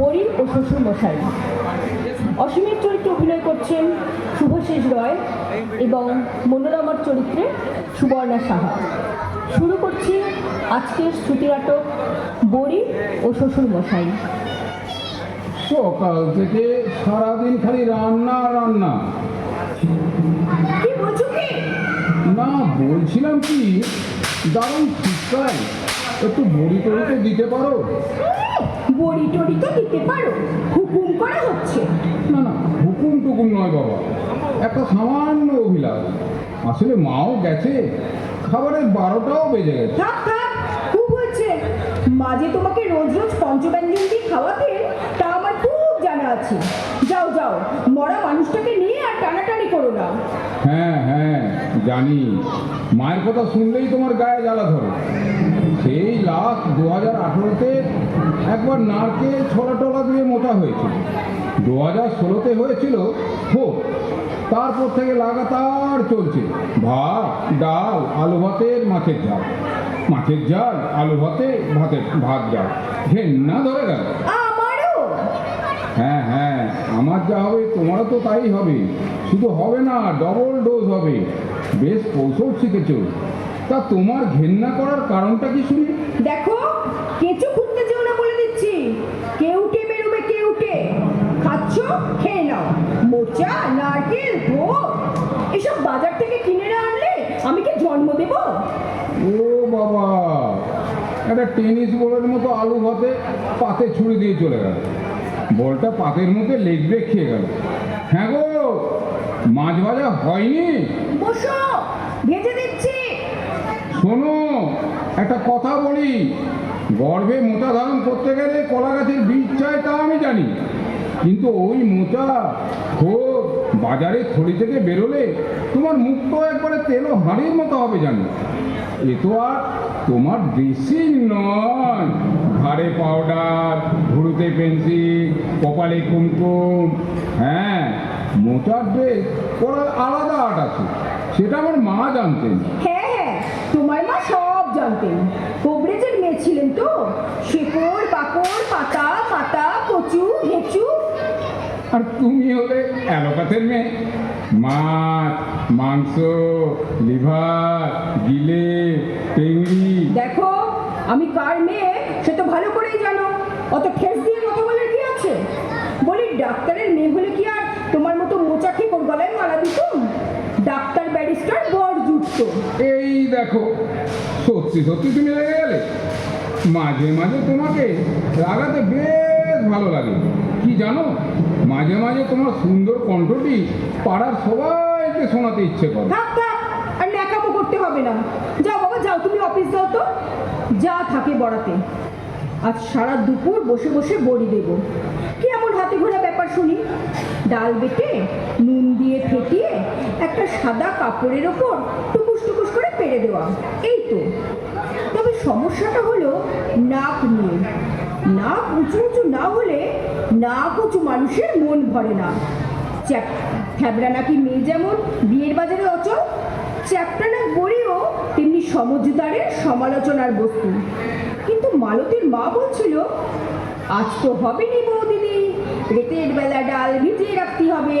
বড়ি ও শ্বশুর মশাই। অসীমের চরিত্রে অভিনয় করছেন শুভশেষ রয় এবং মনোরমার চরিত্রে সুবর্ণা সাহা। শুরু করছি আজকের শ্রুতিনাটক বড়ি ও শ্বশুর মশাই। সকাল থেকে সারাদিন খালি রান্না রান্না। না বলছিলাম কি দারুণ ঠিকঠাক একটু বড়ি টড়ি তো দিতে পারো? বড়ি টড়ি তো দিতে পারো। হুকুম করা হচ্ছে। না না। হুকুম টুকুম নয় বাবা। একটা সামান্য অভিলাষ। আসলে মাও গেছে। খাবারের বারোটাও বেজে গেছে। থাক থাক খুব হয়েছে মাঝে তোমাকে রোজ রোজ পঞ্চব্যঞ্জন দিয়ে খাওয়াতে তা আমার খুব জানা আছে। যাও যাও মরা মানুষটাকে নিয়ে আর টানাটানি করো না। হ্যাঁ হ্যাঁ জানি। মায়ের কথা শুনলেই তোমার গায়ে জ্বালা ধরে। সেই লাস্ট দু হাজার আঠেরোতে একবার নারকেল ছোলা টোলা দিয়ে মোটা হয়েছিল। দু হাজার ষোলোতে হয়েছিল হোক তারপর থেকে লাগাতার চলছে। ভাত ডাল আলু ভাতের মাছের ঝাল। মাছের ঝাল আলু ভাতে ভাতের ভাত ডাল। ঘেন্না ধরে গেল। হ্যাঁ হ্যাঁ আমার যা হবে তোমারও তো তাই হবে। শুধু হবে না ডবল ডোজ হবে। বেশ কৌশল শিখেছ। তা তোমার ঘেন্না করার কারণটা কি শুনি? দেখো কেঁচো খুঁজতে যেও না বলে দিচ্ছি কেউটে বেরোবে কেউটে খাচ্ছ খেয়ে নাও। মোচা নারকেল ভোগ এসব বাজার থেকে কিনে না আনলে আমি কি জন্ম দেব? ও বাবা একটা টেনিস বলের মতো আলু ভাতে পাতে ছুরি দিয়ে চলে গেল। বলটা পাতের মুখে লেগ ব্রেক খেয়ে গেল। হ্যাঁ গো মাছ ভাজা হয়নি? বসো ভেজে দিচ্ছি। শোনো একটা কথা বলি। গর্ভে মোটা ধারণ করতে গেলে কলা গাছের বীজ চাই তা আমি জানি। কিন্তু ওই মোচা খোর বাজারে থলি থেকে বেরোলে তোমার মুখটাও একবারে তেলো হাঁড়ির মতো হবে জানি। এ তো আর তোমার ড্রেসিং নয়। ঘাড়ে পাউডার ভুরুতে পেন্সিল কপালে কুমকুম হ্যাঁ মোটার ড্রেস পরার আলাদা আর্ট আছে। সেটা আমার মা জানতেন। হ্যাঁ হ্যাঁ তোমার মা সব জানতেন। কোবরেজের মেয়ে ছিলেন তো। আর তুমি হলে অ্যালোপ্যাথের মেয়ে। মাছ মাংস লিভার গিলে টেংরি দেখো আমি কার মেয়ে সে তো ভালো করেই জানো। অত ঠেস দিয়ে কথা বলার কি আছে? বলি ডাক্তারের মেয়ে হলে কি আর তোমার মতো মোচা খেয়ে ওর গলায় মালা দিতুম? ডাক্তার ব্যারিস্টার বর জুটতো। এই দেখো সত্যি সত্যি তুমি লেগে গেলে? মাঝে মাঝে তোমাকে লাগাতে বেশ ভালো লাগে। জানো? মাঝে মাঝে তোমার সুন্দর কণ্ঠটি পাড়ার সবাইকে শোনাতে ইচ্ছে করে। থাক থাক, আর ন্যাকামো করতে হবে না। যাও বাবা, যাও, তুমি অফিস যাও তো। যা থাকে বড়াতে। আজ সারা দুপুর বসে বসে বড়ি দেব। কি এমন হাতে ঘোরা ব্যাপার শুনি? ডাল বেটে, নুন দিয়ে ফেটিয়ে, একটা সাদা কাপড়ের ওপর টুকুস করে দেওয়া। এই তো। তবে সমস্যাটা হলো নাক নিয়ে। নাক উঁচু উঁচু না হলে নাক উঁচু মানুষের মন ভরে না। থ্যাবড়া নাকি মেয়ে যেমন, বিয়ের বাজারে অচল। চ্যাপটা না বড়িও তেমনি সমজদারের সমালোচনার বস্তু। কিন্তু মালতীর মা বলছিল, আজ তো হবে নি বৌদিদি রেতের বেলা ডাল ভিজিয়ে রাখতে হবে,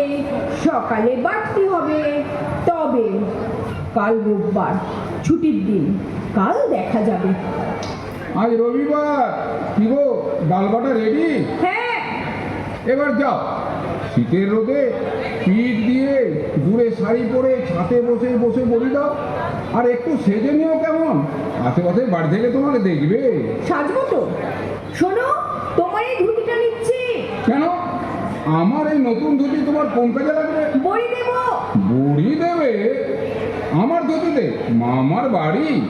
সকালে বাটতে হবে। তবে কাল রোববার। ছুটির দিন। কাল দেখা যাবে। আজ রবিবার। কি গো ডাল বাটা রেডি? হ্যাঁ। এবার যাও। শীতের রোদে পিঠ দিয়ে দূরে শাড়ি পরে ছাতে বসে বসে বলি দাও। আর একটু সেজে নিও কেমন? আশেপাশে বাড়ি থেকে তোমাকে দেখবে। সাজবো তো। শোনো তোমার এই ধুতিটা নিচ্ছি। কেন? আমার এই নতুন ধুতি তোমার কোন কাজে লাগবে? বড়ি দেবো। বুড়ি দেবে? আমার ধুতিতে মামার বাড়ি?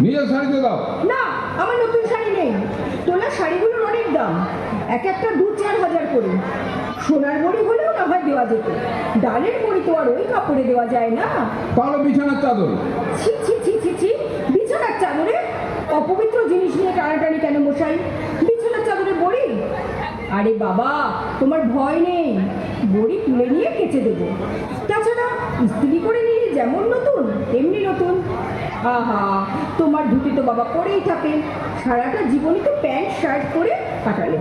নিজের শাড়িতে দাও। না আমার নতুন শাড়ি নেই। তোলা শাড়িগুলোর অনেক দাম। এক একটা দু চার হাজার করে। সোনার বড়ি হলেও না হয় দেওয়া যেত। ডালের বড়ি তো আর ওই কাপড়ে দেওয়া যায় না। তাহলে বিছানার চাদর? ছি ছি ছি ছি ছি। বিছানার চাদরে অপবিত্র জিনিস নিয়ে টানাটানি কেন মশাই? বিছানার চাদরে বড়ি? আরে বাবা তোমার ভয় নেই। বড়ি তুলে নিয়ে কেচে দেবো। তাছাড়া ইস্ত্রি করে নিলে যেমন নতুন, তেমনি নতুন। আহা, তোমার ধুতি তো বাবা পরেই থাকে। সারাটা জীবনই তো প্যান্ট, শার্ট পরে কাটালে।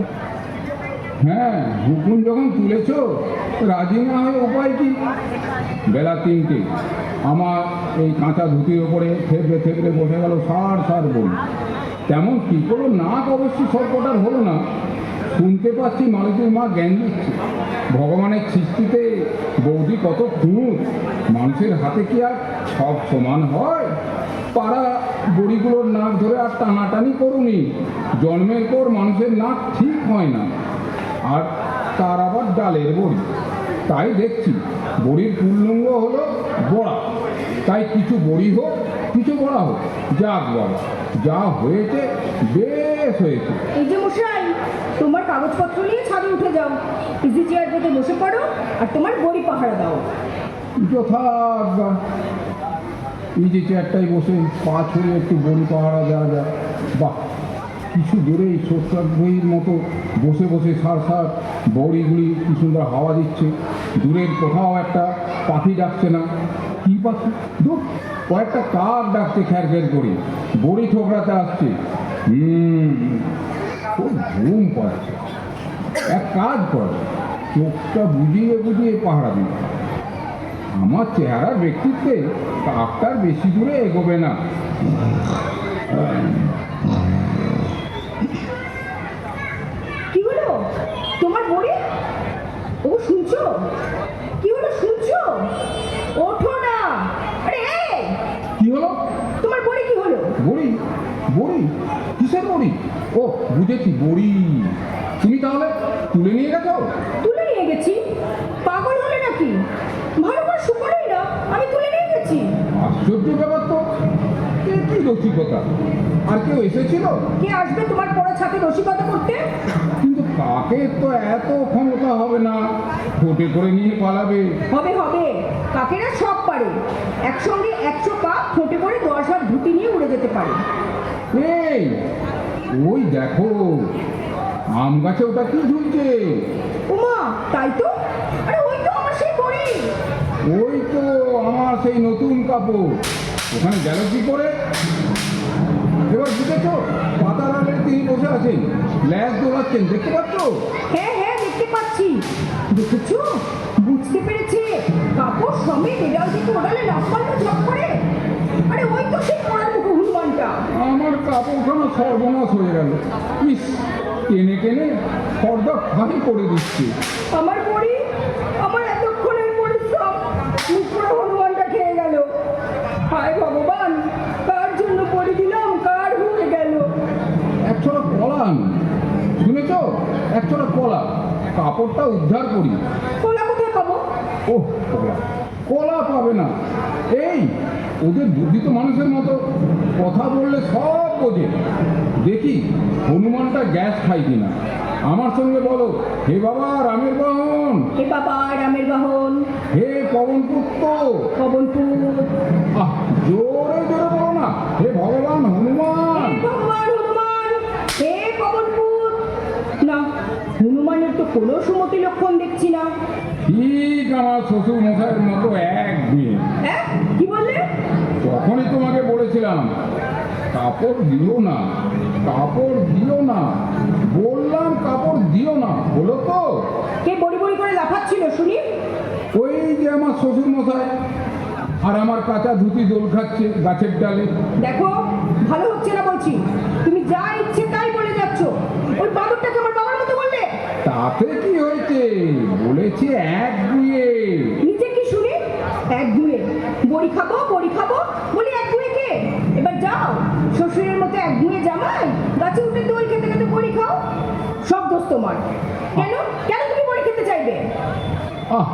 হ্যাঁ হুকুম যখন তুলেছ, রাজি না হয়ে উপায় কি? বেলা তিনটে, আমার এই কাঁচা ধুতির ওপরে থেবড়ে থেবড়ে বসে গেল সার সার বই। তেমন কি কোনো নাক অবশ্যই সরকটার হলো না। শুনতে পাচ্ছি মানুষের মা জ্ঞান দিচ্ছে। ভগবানের সৃষ্টিতে বৌদি কত খুঁত মানুষের হাতে কি আর সব সমান হয়? পাড়া বড়িগুলোর নাক ধরে আর টানাটানি করুনি। জন্মের পর মানুষের নাক ঠিক হয় না। আর তার আবার ডালের বড়ি। তাই দেখছি বড়ির পূর্ণঙ্গ হলো বড়া। তাই কিছু বড়ি হোক, কিছু বড়া হোক। যাক বাবা, যা হয়েছে, বেশ হয়েছে। এই যে মশাই তোমার কাগজপত্র নিয়ে ছাদে উঠে যাও। ইজি চেয়ার পেতে বসে পড়ো আর তোমার বড়ি পাহারা দাও। যথাজ্ঞা এই যে চেয়ারটায় বসে পা ছড়িয়ে একটু বন পাহারা দেওয়া যায়। বাহ, কিছু দূরে এই সত্যাগ্রহীর মতো বসে বসে সার সার বড়িগুলি কি সুন্দর হাওয়া দিচ্ছে। দূরের কোথাও একটা পাখি ডাকছে না। কি পাখি? দূর কয়েকটা কাক ডাকছে খ্যার খ্যার করে। বড়ি ঠোকরাতে আসছে। হুম খুব ঘুম পাচ্ছে এক কাজ কর চোখটা বুঝিয়ে বুঝিয়ে পাহারা দিন। আমার চেহারার ব্যক্তিত্বে কাকটার বেশি দূরে এগোবে না। কি হলো? তোমার বড়ি? ও শুনছো? কি হলো? শুনছো? ওঠো না আরে এই, কি হলো তোমার বড়ি কি হলো বড়ি বড়ি? কিসের বড়ি? ও বুঝেছি বড়ি। তুমি তাহলে তুলে নিয়ে গেছো? তুলে নিয়ে গেছি। পাগল হলে নাকি? ভালো করে শুকোনোই না আমি তুলে নিয়ে গেছি। আশ্চর্য ব্যাপার তো। এ কি রসিকতা? আর কেউ এসেছিল? কে আসবে তোমার পড়া ছাতে রসিকতা করতে? কাকের তো এত ক্ষমতা হবে না? ঠোঁটে করে নিয়ে পালাবে। হবে হবে। কাকেরা সব পারে। একসঙ্গে একশো কাক ঠোঁটে করে দশ হাত ধুতি নিয়ে উড়ে যেতে পারে। এই ওই দেখো আম গাছে ওটা কি ঝুলছে? উমা তাই তো? আরে ওই তো আমার সেই বড়ি ওই তো আমার সেই নতুন কাপড়। ওখানে গেল কি করে? বসে আছেন? ল্যাস দোলাচ্ছেন দেখতে পাচ্ছ? হ্যাঁ হ্যাঁ দেখতে পাচ্ছি। দেখেছ? বুঝতে পেরেছে। কাপড় সমেত এডাল থেকে ওডালে লাফানো ঝপ করে। আরে ওই তো সেই পড়ার মুখো হনুমানটা। আমার কাপড়খানা সর্বনাশ হয়ে গেল। ইস টেনে টেনে পর্দা ফাঁকি করে দিচ্ছে। আমার বড়ি আমার এতক্ষণের পরিশ্রম মুখপুরো হনুমানটা খেয়ে গেল হায় ভগবান কার জন্য বড়ি দিলাম কার হয়ে গেল একছড়া কলা আনি শুনেছ একছড়া কলা কাপড়টা উদ্ধার করি। কোলা কোথায় পাবো? ও কলা। কলা পাবে না। এই ওদের বুদ্ধি মানুষের মতো। কথা বললে সব বোঝে। দেখি হনুমানটা গ্যাস খাই কিনা। আমার সঙ্গে বলো হে বাবা রামের বাহন। হে বাবা রামের বাহন। হে পবন পুত্র। পবনপুর আহ জোরে জোরে বলো না। হে ভগবান হনুমান হে ভগবান হনুমান হে পবনপুর না হনুমানের তো কোনো সুমতি লক্ষণ দেখছি না। ঠিক আমার শ্বশুর মশাইয়ের মতো এক মেয়ে হ্যাঁ? কি বললে? তখনই তোমাকে বলেছিলাম কাপড় দিও না কাপড় দিও না বললাম কাপড় দিও না হলো তো। কে বড়ি বড়ি করে লাফাচ্ছিল শুনি? ওই যে আমার শ্বশুর মশাই আর আমার কাঁচা ধুতি দোল খাচ্ছে গাছের ডালে। দেখো ভালো হচ্ছে না বলছি তুমি যা ইচ্ছে তাই বলে যাচ্ছ ওই বাদরটাকে আমার বাবার মতো বললে তাতে কি হয়েছে বলেছি এক দুয়ে। নিচে কি শুনি? এক দুয়ে। বড়ি খাব বড়ি খাব। বলি এক দুয়ে কে? এবার যাও। শ্বশুরের মতো এক দুয়ে জামাই গাছে উঠে দোল খেতে খেতে বড়ি খাও। সব দোষ তোমার। কেন? কেন তুমি বড়ি খেতে চাইবে? আহ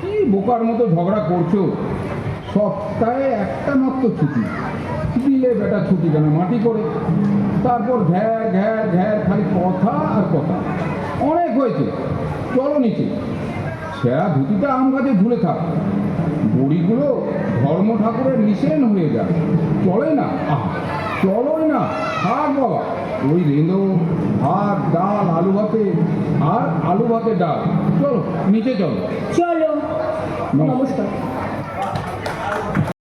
কি বোকার মতো ঝগড়া করছ? সপ্তাহে একটা মাত্র ছুটি। দিলে বেটা ছুটি কেন মাটি করে? তারপর ঘ্যার ঘ্যার ঘ্যার খালি কথা আর কথা। অনেক হয়েছে। চলো নিচে। সেরা ধুতিটা আম গাছে ঝুলে থাক। বড়িগুলো ধর্ম ঠাকুরের নিষেন হয়ে যায়। চলে না? আহা চলোই না। থাক বাবা। ওই রেঁধো ভাত ডাল আলু ভাতে আর আলু ভাতে ডাল। চলো নিচে চলো। চলো। নমস্কার।